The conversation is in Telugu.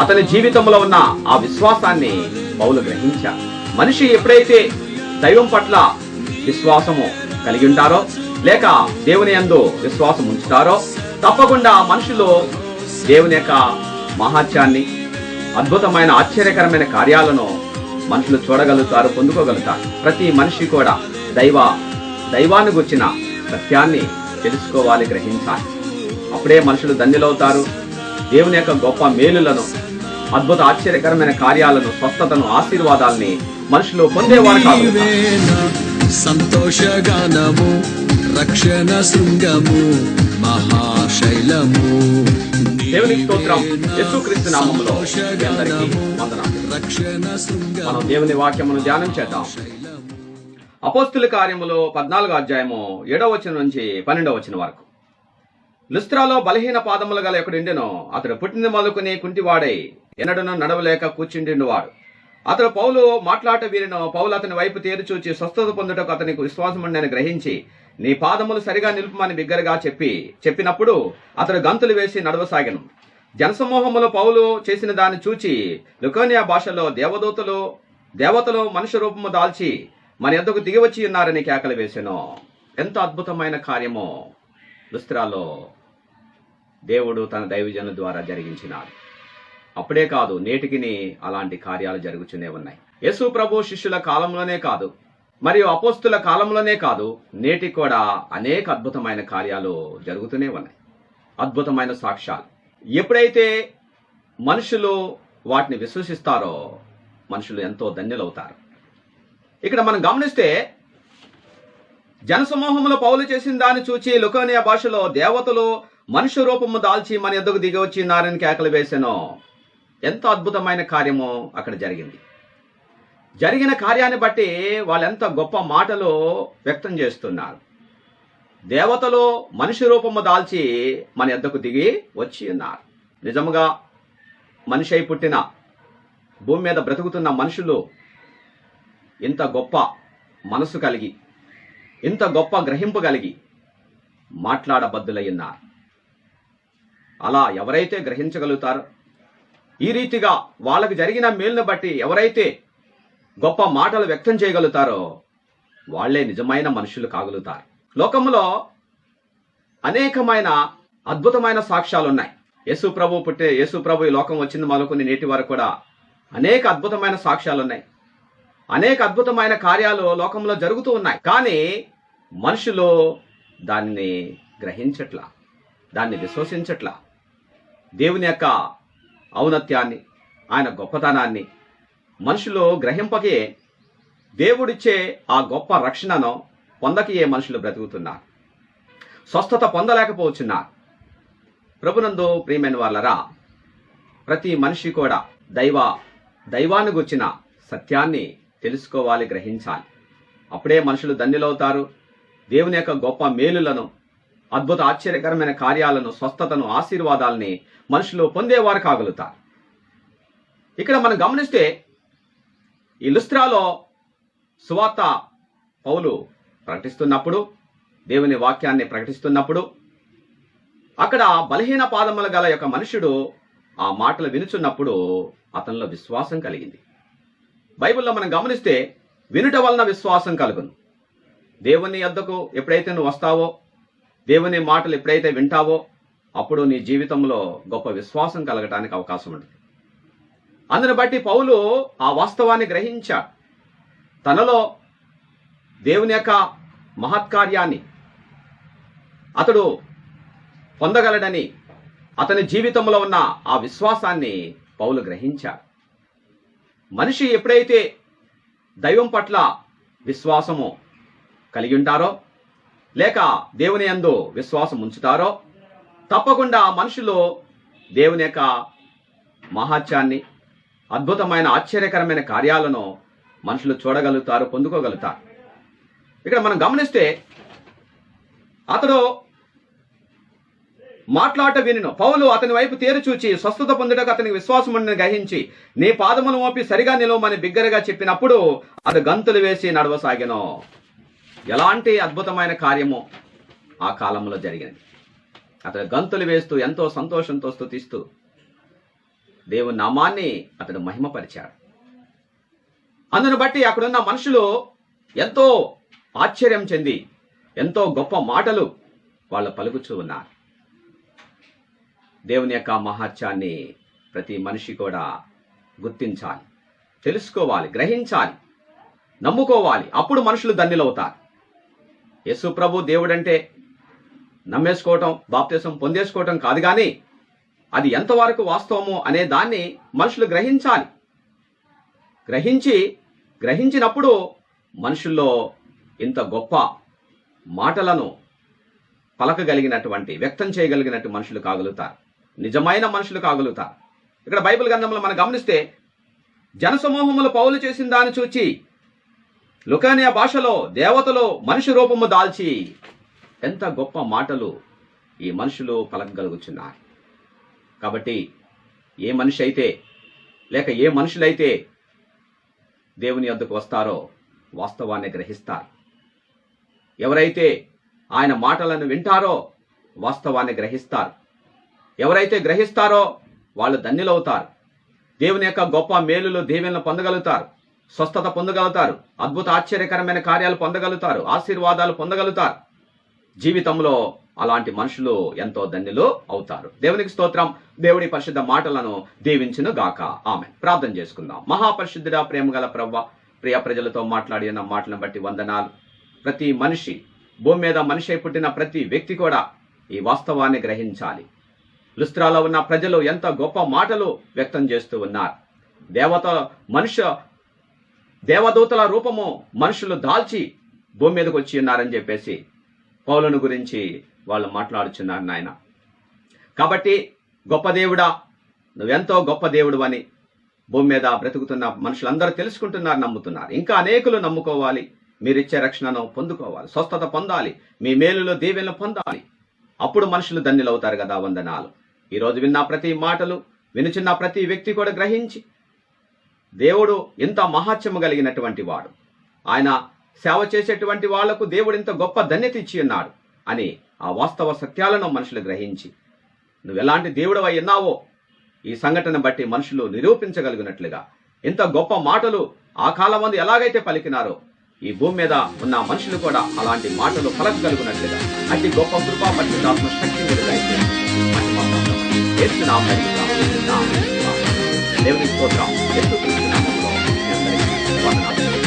అతని జీవితంలో ఉన్న ఆ విశ్వాసాన్ని పౌలు గ్రహించారు. మనిషి ఎప్పుడైతే దైవం పట్ల విశ్వాసము కలిగి ఉంటారో లేక దేవుని యందు విశ్వాసం ఉంచుతారో తప్పకుండా మనుషులు దేవుని యొక్క మహాత్యాన్ని అద్భుతమైన ఆశ్చర్యకరమైన కార్యాలను మనుషులు చూడగలుగుతారు పొందుకోగలుగుతారు. ప్రతి మనిషి కూడా దైవ దైవాన్ని గుర్చిన సత్యాన్ని తెలుసుకోవాలి గ్రహించాలి. అప్పుడే మనుషులు ధన్యులవుతారు. దేవుని యొక్క గొప్ప మేలులను అద్భుత ఆశ్చర్యకరమైన కార్యాలను స్వస్థతను ఆశీర్వాదాల్ని మనుషులు పొందేవారు కాదు. సంతోషగానము రక్షణ శృంగము మహాశైలము. దేవునికి స్తోత్రం. యేసుక్రీస్తు నామములో మనం దేవుని వాక్యమును ధ్యానం చేద్దాం. అపోస్తుల కార్యములో పద్నాలుగో అధ్యాయము ఏడవ వచనం నుంచి పన్నెండవ వచనం వరకు. లుస్త్రాలో బలహీన పాదములు గల ఒకడుండెను అతడు పుట్టిన మొదలుకుని కుంటివాడై ఎన్నడను నడవలేక కూర్చుండివాడు అతడు పౌలు మాట్లాట వీరిను పౌలు అతని వైపు తేరు చూచి స్వస్థత పొందుటకు అతనికి విశ్వాసముండని గ్రహించి నీ పాదములు సరిగా నిలుపుమని బిగ్గరగా చెప్పి చెప్పినప్పుడు అతడు గంతులు వేసి నడవసాగను. జనసమూహములో పౌలు చేసిన దాన్ని చూచి లుకోనియా భాషలో దేవదూతలు దేవతలు మనుష్య రూపము దాల్చి మన ఎంతకు దిగివచ్చి ఉన్నారని కేకలు వేసాను. ఎంత అద్భుతమైన కార్యమో! లుస్త్రాలో దేవుడు తన దైవజను ద్వారా జరిగించినాడు. అప్పుడే కాదు నేటికిని అలాంటి కార్యాలు జరుగుతూనే ఉన్నాయి. యేసు ప్రభు శిష్యుల కాలంలోనే కాదు మరియు అపోస్తుల కాలంలోనే కాదు నేటికి కూడా అనేక అద్భుతమైన కార్యాలు జరుగుతూనే ఉన్నాయి. అద్భుతమైన సాక్ష్యాలు. ఎప్పుడైతే మనుషులు వాటిని విశ్వసిస్తారో మనుషులు ఎంతో ధన్యులవుతారు. ఇక్కడ మనం గమనిస్తే జనసమూహంలో పౌలు చేసిన దాన్ని చూచి లుకోనియా భాషలో దేవతలు మనుష్య రూపము దాల్చి మన ఎద్దుకు దిగి వచ్చినారని కేకలు వేసాను ఎంత అద్భుతమైన కార్యమో అక్కడ జరిగింది. జరిగిన కార్యాన్ని బట్టి వాళ్ళెంత గొప్ప మాటలు వ్యక్తం చేస్తున్నారు. దేవతలు మనిషి రూపము దాల్చి మన ఎద్దకు దిగి వచ్చి ఉన్నారు. నిజముగా మనిషి అయి పుట్టిన భూమి మీద బ్రతుకుతున్న మనుషులు ఇంత గొప్ప మనసు కలిగి ఇంత గొప్ప గ్రహింపు కలిగి మాట్లాడబద్దులయ్యున్నారు అలా ఎవరైతే గ్రహించగలుగుతారో ఈ రీతిగా వాళ్ళకు జరిగిన మేలును బట్టి ఎవరైతే గొప్ప మాటలు వ్యక్తం చేయగలుగుతారో వాళ్ళే నిజమైన మనుషులు కాగలుగుతారు. లోకంలో అనేకమైన అద్భుతమైన సాక్ష్యాలు ఉన్నాయి యేసు ప్రభు పుట్టే యేసు ప్రభు ఈ లోకం వచ్చింది మొదలుకొని నేటి వరకు కూడా అనేక అద్భుతమైన సాక్ష్యాలు ఉన్నాయి అనేక అద్భుతమైన కార్యాలు లోకంలో జరుగుతూ ఉన్నాయి. కానీ మనుషులు దాన్ని గ్రహించట్లా దాన్ని విశ్వసించట్లా. దేవుని యొక్క ఔన్నత్యాన్ని ఆయన గొప్పతనాన్ని. మనుషులు గ్రహింపకే దేవుడిచ్చే ఆ గొప్ప రక్షణను పొందకయే మనుషులు బ్రతుకుతున్నారు. స్వస్థత పొందలేకపోతున్నారు ప్రభునందు ప్రియమైన వాళ్ళరా ప్రతి మనిషి కూడా దైవ దైవాన్ని గుర్చిన సత్యాన్ని తెలుసుకోవాలి గ్రహించాలి. అప్పుడే మనుషులు ధన్యులవుతారు. దేవుని యొక్క గొప్ప మేలులను అద్భుత ఆశ్చర్యకరమైన కార్యాలను స్వస్థతను ఆశీర్వాదాలని మనుషులు పొందేవారు కాగలుగుతారు. ఇక్కడ మనం గమనిస్తే ఈ లుస్త్రాలో సువార్త పౌలు ప్రకటిస్తున్నప్పుడు దేవుని వాక్యాన్ని ప్రకటిస్తున్నప్పుడు అక్కడ బలహీన పాదముల గల యొక్క మనుషుడు ఆ మాటలు వినుచున్నప్పుడు అతనిలో విశ్వాసం కలిగింది. బైబిల్లో మనం గమనిస్తే వినుట వలన విశ్వాసం కలుగును. దేవుని యొద్దకు ఎప్పుడైతే నువ్వు వస్తావో దేవుని మాటలు ఎప్పుడైతే వింటావో అప్పుడు నీ జీవితంలో గొప్ప విశ్వాసం కలగటానికి అవకాశం ఉంటుంది. అందుని బట్టి పౌలు ఆ వాస్తవాన్ని గ్రహించాడు. తనలో దేవుని యొక్క మహత్కార్యాన్ని అతడు పొందగలడని అతని జీవితంలో ఉన్న ఆ విశ్వాసాన్ని పౌలు గ్రహించాడు. మనిషి ఎప్పుడైతే దైవం పట్ల విశ్వాసము కలిగి ఉంటారో లేక దేవుని యందు విశ్వాసం ఉంచుతారో? తప్పకుండా మనుషులు దేవుని యొక్క మహాత్యాన్ని అద్భుతమైన ఆశ్చర్యకరమైన కార్యాలను మనుషులు చూడగలుగుతారు పొందుకోగలుగుతారు. ఇక్కడ మనం గమనిస్తే అతడు మాట్లాట వినిను. పౌలు అతని వైపు తేరు చూచి స్వస్థత పొందుటకు అతనికి విశ్వాసముని గ్రహించి నీ పాదములు మోపి సరిగా నిలవమని బిగ్గరగా చెప్పినప్పుడు అతడు గంతులు వేసి నడవసాగెను. ఎలాంటి అద్భుతమైన కార్యమో ఆ కాలంలో జరిగింది. అతడు గంతులు వేస్తూ ఎంతో సంతోషంతో స్థుతిస్తూ దేవుని నామాన్ని అతడు మహిమపరిచాడు. అందును బట్టి అక్కడున్న మనుషులు ఎంతో ఆశ్చర్యం చెంది ఎంతో గొప్ప మాటలు వాళ్ళు పలుకుచూ ఉన్నారు. దేవుని యొక్క మహత్యాన్ని ప్రతి మనిషి కూడా గుర్తించాలి తెలుసుకోవాలి గ్రహించాలి నమ్ముకోవాలి. అప్పుడు మనుషులు ధన్యులవుతారు. యేసు ప్రభు దేవుడంటే నమ్మేసుకోవటం బాప్తీసం పొందేసుకోవటం కాదు కానీ అది ఎంతవరకు వాస్తవము అనే దాన్ని మనుషులు గ్రహించాలి. గ్రహించి గ్రహించినప్పుడు మనుషుల్లో ఇంత గొప్ప మాటలను పలకగలిగినటువంటి వ్యక్తం చేయగలిగినట్టు మనుషులు కాగలుగుతారు. నిజమైన మనుషులు కాగలుగుతారు. ఇక్కడ బైబిల్ గ్రంథంలో మనం గమనిస్తే జనసమూహములు పౌలు చేసిన దాన్ని చూచి లుకానియా భాషలో దేవతలు మనిషి రూపము దాల్చి ఎంత గొప్ప మాటలు ఈ మనుషులు పలకగలుగుచున్నారు. కాబట్టి ఏ మనిషి అయితే లేక ఏ మనుషులైతే దేవుని అద్దకు వస్తారో వాస్తవాన్ని గ్రహిస్తారు. ఎవరైతే ఆయన మాటలను వింటారో వాస్తవాన్ని గ్రహిస్తారు. ఎవరైతే గ్రహిస్తారో వాళ్ళు ధన్యులవుతారు. దేవుని యొక్క గొప్ప మేలులు దీవెనలు పొందగలుగుతారు. స్వస్థత పొందగలుగుతారు. అద్భుత ఆశ్చర్యకరమైన కార్యాలు పొందగలుగుతారు. ఆశీర్వాదాలు పొందగలుగుతారు. జీవితంలో అలాంటి మనుషులు ఎంతో ధన్యులు అవుతారు. దేవునికి స్తోత్రం. దేవుడి పరిశుద్ధ మాటలను దీవించును గాక. ఆమె ప్రార్థన చేసుకుందాం. మహాపరిశుద్ధుడా ప్రేమ గల ప్రవ్వ ప్రియ ప్రజలతో మాట్లాడి మాటలను బట్టి వందనాలు. ప్రతి మనిషి భూమి మీద మనిషి పుట్టిన ప్రతి వ్యక్తి కూడా ఈ వాస్తవాన్ని గ్రహించాలి. లుస్త్రాలో ఉన్న ప్రజలు ఎంత గొప్ప మాటలు వ్యక్తం చేస్తూ ఉన్నారు. దేవత మనుష్య దేవదూతల రూపము మనుషులు దాల్చి భూమి మీదకి వచ్చి ఉన్నారని చెప్పేసి పౌలను గురించి వాళ్ళు మాట్లాడుచున్నారు నాయన. కాబట్టి గొప్ప దేవుడా నువ్వెంతో గొప్ప దేవుడు అని భూమి మీద బ్రతుకుతున్న మనుషులందరూ తెలుసుకుంటున్నారు నమ్ముతున్నారు. ఇంకా అనేకులు నమ్ముకోవాలి. మీరిచ్చే రక్షణను పొందుకోవాలి. స్వస్థత పొందాలి. మీ మేలులో దీవెనలు పొందాలి. అప్పుడు మనుషులు ధన్యులవుతారు కదా వందనాలు. ఈరోజు విన్న ప్రతి మాటలు వినుచున్న ప్రతి వ్యక్తి కూడా గ్రహించి దేవుడు ఇంత మహాత్యము కలిగినటువంటి వాడు. ఆయన సేవ చేసేటువంటి వాళ్ళకు దేవుడు ఇంత గొప్ప ధన్యత ఇచ్చి ఉన్నాడు అని ఆ వాస్తవ సత్యాలను మనుషులు గ్రహించి నువ్వు ఎలాంటి దేవుడు ఉన్నావో ఈ సంఘటన బట్టి మనుషులు నిరూపించగలిగినట్లుగా ఇంత గొప్ప మాటలు ఆ కాలం మంది ఎలాగైతే పలికినారో ఈ భూమి మీద ఉన్న మనుషులు కూడా అలాంటి మాటలు పలకగలుగునట్లుగా అతి గొప్ప కృపా పరిశుద్ధాత్మ శక్తి మీద దయచేసి レオネスコーチのレッドクリスナーのこの、やったり、ワンー